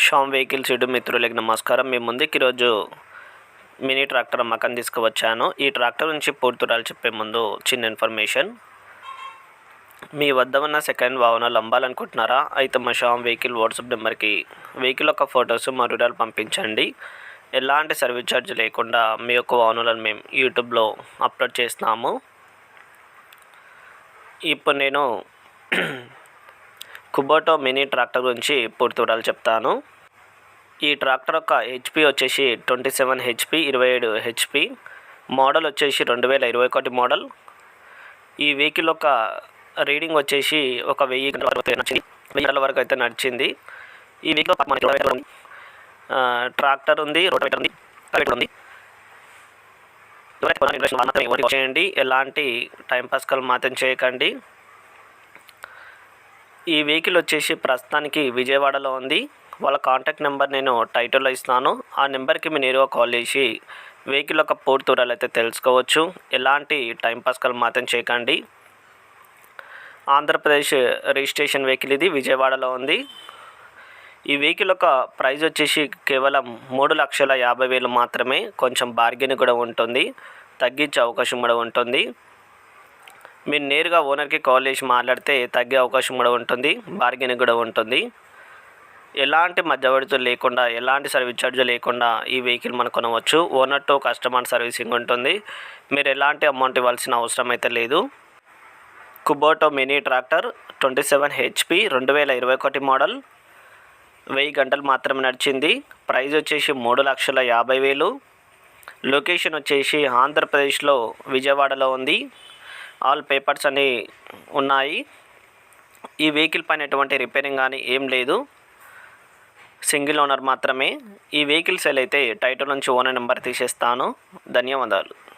Sam vehicles ఇటు మిత్రులకి నమస్కారం. మీ ముందుకి ఈరోజు మినీ ట్రాక్టర్ అమ్మకం తీసుకువచ్చాను. ఈ ట్రాక్టర్ నుంచి పూర్తురాలు చెప్పే ముందు చిన్న ఇన్ఫర్మేషన్. మీ వద్ద ఉన్న సెకండ్ వాహనాలు అమ్మాలనుకుంటున్నారా? అయితే మా షామ్ వెహికల్ వాట్సాప్ నెంబర్కి వెహికల్ యొక్క ఫొటోస్ మా వివరాలు పంపించండి. ఎలాంటి సర్వీస్ ఛార్జ్ లేకుండా మీ యొక్క వాహనాలను మేము యూట్యూబ్లో అప్లోడ్ చేస్తున్నాము. ఇప్పుడు నేను కుబోటో మినీ ట్రాక్టర్ గురించి పూర్తి వివరాలు చెప్తాను. ఈ ట్రాక్టర్ యొక్క హెచ్పి వచ్చేసి ట్వంటీ సెవెన్ హెచ్పి ఇరవై ఏడు హెచ్పి మోడల్ వచ్చేసి రెండు వేల ఇరవై ఒకటి మోడల్. ఈ వెహికల్ యొక్క రీడింగ్ వచ్చేసి ఒక వెయ్యి వరకు వెయ్యి వరకు అయితే నడిచింది. ఈ వెహికల్ ట్రాక్టర్ ఉంది రోటావేటర్ ఉంది ఉంది. చేయండి ఎలాంటి టైం పాస్ మాత్రం చేయకండి. ఈ వెహికల్ వచ్చేసి ప్రస్తుతానికి విజయవాడలో ఉంది. వాళ్ళ కాంటాక్ట్ నెంబర్ నేను టైటిల్లో ఇస్తాను ఆ నెంబర్కి మీరు నేరుగా కాల్ చేసి వెహికల్ యొక్క పూర్తి వివరాలు అయితే తెలుసుకోవచ్చు. ఎలాంటి టైంపాస్కల్ కల్ మాత్రం చేయకండి. ఆంధ్రప్రదేశ్ రిజిస్ట్రేషన్ వెహికల్ ఇది విజయవాడలో ఉంది. ఈ వెహికల్ యొక్క ప్రైస్ వచ్చేసి కేవలం మూడు లక్షల యాభై వేలు మాత్రమే. కొంచెం బార్గెన్ కూడా ఉంటుంది. తగ్గించే అవకాశం కూడా ఉంటుంది. మీరు నేరుగా ఓనర్కి కాల్ చేసి మాట్లాడితే తగ్గే అవకాశం కూడా ఉంటుంది బార్గెన్ కూడా ఉంటుంది. ఎలాంటి మధ్యవర్తులు లేకుండా ఎలాంటి సర్వీస్ ఛార్జ్ లేకుండా ఈ వెహికల్ మనం కొనవచ్చు. ఓనర్ టు కస్టమర్ సర్వీసింగ్ ఉంటుంది. మీరు ఎలాంటి అమౌంట్ ఇవ్వాల్సిన అవసరం అయితే లేదు. Kubota mini tractor twenty seven HP రెండు వేల ఇరవై ఒకటి మోడల్ వెయ్యి గంటలు మాత్రమే నడిచింది. ప్రైస్ వచ్చేసి మూడు లక్షల యాభై వేలు. లొకేషన్ వచ్చేసి ఆంధ్రప్రదేశ్లో విజయవాడలో ఉంది. ఆల్ పేపర్స్ అన్నీ ఉన్నాయి. ఈ వెహికల్ పైన ఎటువంటి రిపేరింగ్ కానీ ఏం లేదు. సింగిల్ ఓనర్ మాత్రమే. ఈ వెహికల్ సేల్ అయితే టైటిల్ నుంచి ఓనర్ నెంబర్ తీసేస్తాను. ధన్యవాదాలు.